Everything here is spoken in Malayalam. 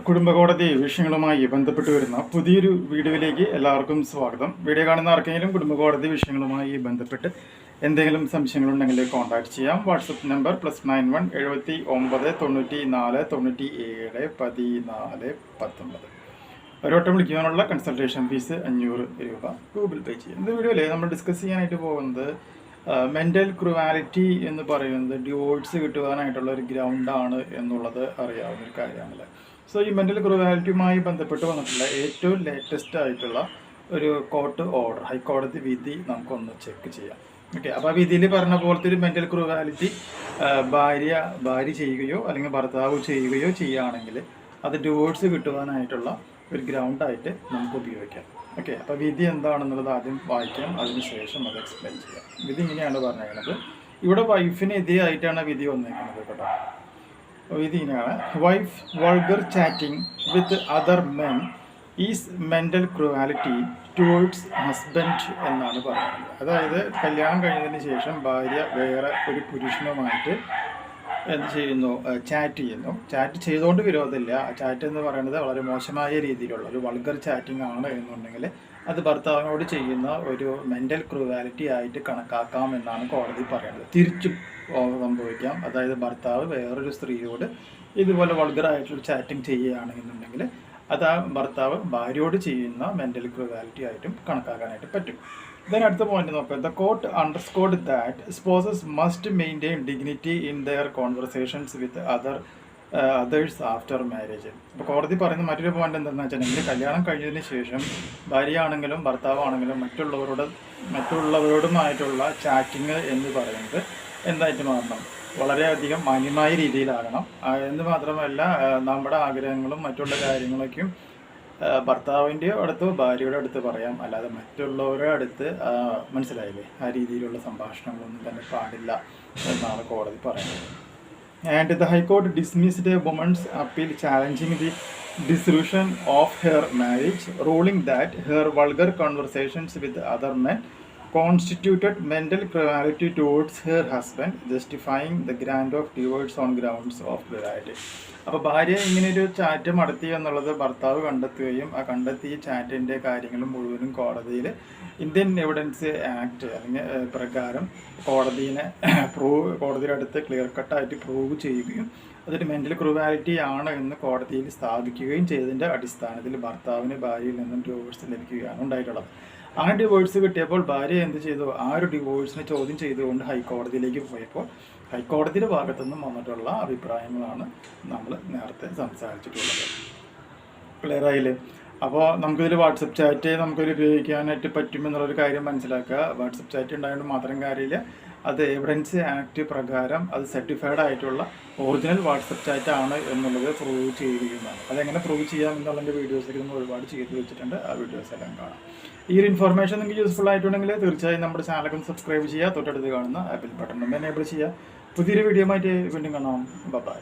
കുടുംബകോടതി വിഷയങ്ങളുമായി ബന്ധപ്പെട്ട് വരുന്ന പുതിയൊരു വീഡിയോയിലേക്ക് എല്ലാവർക്കും സ്വാഗതം. വീഡിയോ കാണുന്ന ആർക്കെങ്കിലും കുടുംബകോടതി വിഷയങ്ങളുമായി ബന്ധപ്പെട്ട് എന്തെങ്കിലും സംശയങ്ങളുണ്ടെങ്കിൽ കോൺടാക്ട് ചെയ്യാം. WhatsApp number plus nine one എഴുപത്തി ഒമ്പത് തൊണ്ണൂറ്റി നാല് തൊണ്ണൂറ്റി ഏഴ് പതിനാല് പത്തൊമ്പത്. ഒരോട്ടം വിളിക്കുവാനുള്ള കൺസൾട്ടേഷൻ ഫീസ് അഞ്ഞൂറ് രൂപ ഗൂഗിൾ പേ ചെയ്യും. ഇന്ന് വീഡിയോയിൽ നമ്മൾ ഡിസ്കസ് ചെയ്യാനായിട്ട് പോകുന്നത് മെന്റൽ ക്രുവാലിറ്റി എന്ന് പറയുന്നത് ഡിവോഴ്സ് കിട്ടുവാനായിട്ടുള്ള ഒരു ഗ്രൗണ്ടാണ് എന്നുള്ളത് അറിയാവുന്ന ഒരു കാര്യമാണല്ലേ? സോ ഈ മെന്റൽ ക്രുവാലിറ്റിയുമായി ബന്ധപ്പെട്ട് വന്നിട്ടുള്ള ഏറ്റവും ലേറ്റസ്റ്റ് ആയിട്ടുള്ള ഒരു കോർട്ട് ഓർഡർ ഹൈക്കോടതി വിധി നമുക്കൊന്ന് ചെക്ക് ചെയ്യാം. ഓക്കെ അപ്പോൾ ആ വിധിയിൽ പറഞ്ഞ പോലത്തെ ഒരു മെന്റൽ ക്രുവാലിറ്റി ഭാര്യ ഭാര്യ ചെയ്യുകയോ അല്ലെങ്കിൽ ഭർത്താവ് ചെയ്യുകയോ ചെയ്യുകയാണെങ്കിൽ അത് ഡിവോഴ്സ് കിട്ടുവാനായിട്ടുള്ള ഒരു ഗ്രൗണ്ടായിട്ട് നമുക്ക് ഉപയോഗിക്കാം. ഓക്കെ അപ്പോൾ വിധി എന്താണെന്നുള്ളത് ആദ്യം വായിക്കാം അതിനുശേഷം അത് എക്സ്പ്ലെയിൻ ചെയ്യാം. വിധി ഇങ്ങനെയാണ് പറഞ്ഞേക്കുന്നത് ഇവിടെ വൈഫിനെതിരെ ആയിട്ടാണ് വിധി വന്നേക്കുന്നത് കേട്ടോ. ഇങ്ങനെയാണ് wife vulgar chatting with other men is mental cruelty towards husband എന്നാണ് പറയുന്നത്. അതായത് കല്യാണം കഴിഞ്ഞതിന് ശേഷം ഭാര്യ വേറെ ഒരു പുരുഷനുമായിട്ട് എന്ത് ചെയ്യുന്നു? ചാറ്റ് ചെയ്യുന്നു. ചാറ്റ് ചെയ്തുകൊണ്ട് വിരോധമില്ല. ചാറ്റ് എന്ന് പറയുന്നത് വളരെ മോശമായ രീതിയിലുള്ള ഒരു വൾഗർ ചാറ്റിംഗ് ആണ് എന്നുണ്ടെങ്കിൽ അത് ഭർത്താവിനോട് ചെയ്യുന്ന ഒരു മെന്റൽ ക്രൂവാലിറ്റി ആയിട്ട് കണക്കാക്കാം എന്നാണ് കോടതി പറയുന്നത്. തിരിച്ചും സംഭവിക്കാം. അതായത് ഭർത്താവ് വേറൊരു സ്ത്രീയോട് ഇതുപോലെ വൾഗറായിട്ടുള്ള ചാറ്റിംഗ് ചെയ്യുകയാണെന്നുണ്ടെങ്കിൽ അത് ആ ഭർത്താവ് ഭാര്യയോട് ചെയ്യുന്ന മെന്റൽ ക്രൂവാലിറ്റി ആയിട്ടും കണക്കാക്കാനായിട്ട് പറ്റും. ദൻ അടുത്ത പോയിന്റ് നോക്കുക the court underscored that spouses must maintain dignity in their conversations with other others after marriage അപ്പോൾ കോടതി പറയുന്ന മറ്റൊരു പോയിന്റ് എന്താണെന്ന് വെച്ചിട്ടുണ്ടെങ്കിൽ കല്യാണം കഴിഞ്ഞതിന് ശേഷം ഭാര്യയാണെങ്കിലും ഭർത്താവാണെങ്കിലും മറ്റുള്ളവരോട് മറ്റുള്ളവരോടുമായിട്ടുള്ള ചാറ്റിങ് എന്ന് പറയുന്നത് എന്തായിട്ട് മാറണം? വളരെയധികം മാന്യമായ രീതിയിലാകണം. എന്ന് മാത്രമല്ല നമ്മുടെ ആഗ്രഹങ്ങളും മറ്റുള്ള കാര്യങ്ങളൊക്കെയും ഭർത്താവിന്റെ അടുത്ത് ഭാര്യയുടെ അടുത്ത് പറയാം. അല്ലാതെ മറ്റുള്ളവരുടെ അടുത്ത് മനസ്സിലായില്ലേ? ആ രീതിയിലുള്ള സംഭാഷണങ്ങളൊന്നും തന്നെ പാടില്ല എന്നാണ് കോടതി പറയുന്നത്. And the high court dismissed a woman's appeal challenging the dissolution of her marriage ruling that her vulgar conversations with other men constituted mental cruelty towards her husband justifying the grant of divorce on grounds of plurality. അപ്പോൾ ഭാര്യ ഇങ്ങനെ ഒരു ചാറ്റ് നടത്തി എന്നുള്ളത് ഭർത്താവ് കണ്ടെത്തുകയും ആ കണ്ടെത്തിയ ചാറ്റിന്റെ കാര്യങ്ങളും മുഴുവനും കോടതിയിൽ ഇന്ത്യൻ എവിഡൻസ് ആക്ട് അല്ലെങ്കിൽ പ്രകാരം കോടതിനെ പ്രൂവ് കോടതിയുടെ അടുത്ത് ക്ലിയർ കട്ടായിട്ട് പ്രൂവ് ചെയ്യുകയും അതൊരു മെന്റൽ ക്രൂവാലിറ്റി ആണ് എന്ന് കോടതിയിൽ സ്ഥാപിക്കുകയും ചെയ്തതിന്റെ അടിസ്ഥാനത്തിൽ ഭർത്താവിന് ഭാര്യയിൽ നിന്നും ഡിവോഴ്സ് ലഭിക്കുകയാണ് ഉണ്ടായിട്ടുള്ളത്. ആ ഡിവോഴ്സ് കിട്ടിയപ്പോൾ ഭാര്യ എന്ത് ചെയ്തു? ആ ഒരു ഡിവോഴ്സിനെ ചോദ്യം ചെയ്തുകൊണ്ട് ഹൈക്കോടതിയിലേക്ക് പോയപ്പോൾ ഹൈക്കോടതിയുടെ ഭാഗത്തു നിന്നും വന്നിട്ടുള്ള അഭിപ്രായങ്ങളാണ് നമ്മൾ നേരത്തെ സംസാരിച്ചിട്ടുള്ളത്. ക്ലിയർ ആയില്ലേ? അപ്പോൾ നമുക്കിതിൽ വാട്സപ്പ് ചാറ്റ് നമുക്കൊരു ഉപയോഗിക്കാനായിട്ട് പറ്റുമെന്നുള്ളൊരു കാര്യം മനസ്സിലാക്കുക. വാട്സപ്പ് ചാറ്റ് ഉണ്ടായതുകൊണ്ട് മാത്രം കാര്യമില്ല. അത് എവിഡൻസ് ആക്ട് പ്രകാരം അത് സർട്ടിഫൈഡ് ആയിട്ടുള്ള ഒറിജിനൽ വാട്സപ്പ് ചാറ്റ് ആണ് എന്നുള്ളത് പ്രൂവ് ചെയ്തിരിക്കുന്നതാണ് അതെങ്ങനെ പ്രൂവ് ചെയ്യാം എന്നുള്ളതിന്റെ വീഡിയോസൊക്കെ നമ്മൾ ഒരുപാട് ചെയ്ത് വെച്ചിട്ടുണ്ട്. ആ വീഡിയോസ് എല്ലാം കാണാം. ഈ ഒരു ഇൻഫർമേഷൻ നിങ്ങൾക്ക് യൂസ്ഫുൾ ആയിട്ടുണ്ടെങ്കിൽ തീർച്ചയായും നമ്മുടെ ചാനലൊക്കെ സബ്സ്ക്രൈബ് ചെയ്യുക. തൊട്ടടുത്ത് കാണുന്ന ബെൽ ബട്ടൺ എനേബിൾ ചെയ്യുക. പുതിയൊരു വീഡിയോ ആയിട്ട് വീണ്ടും കാണാം. ബൈ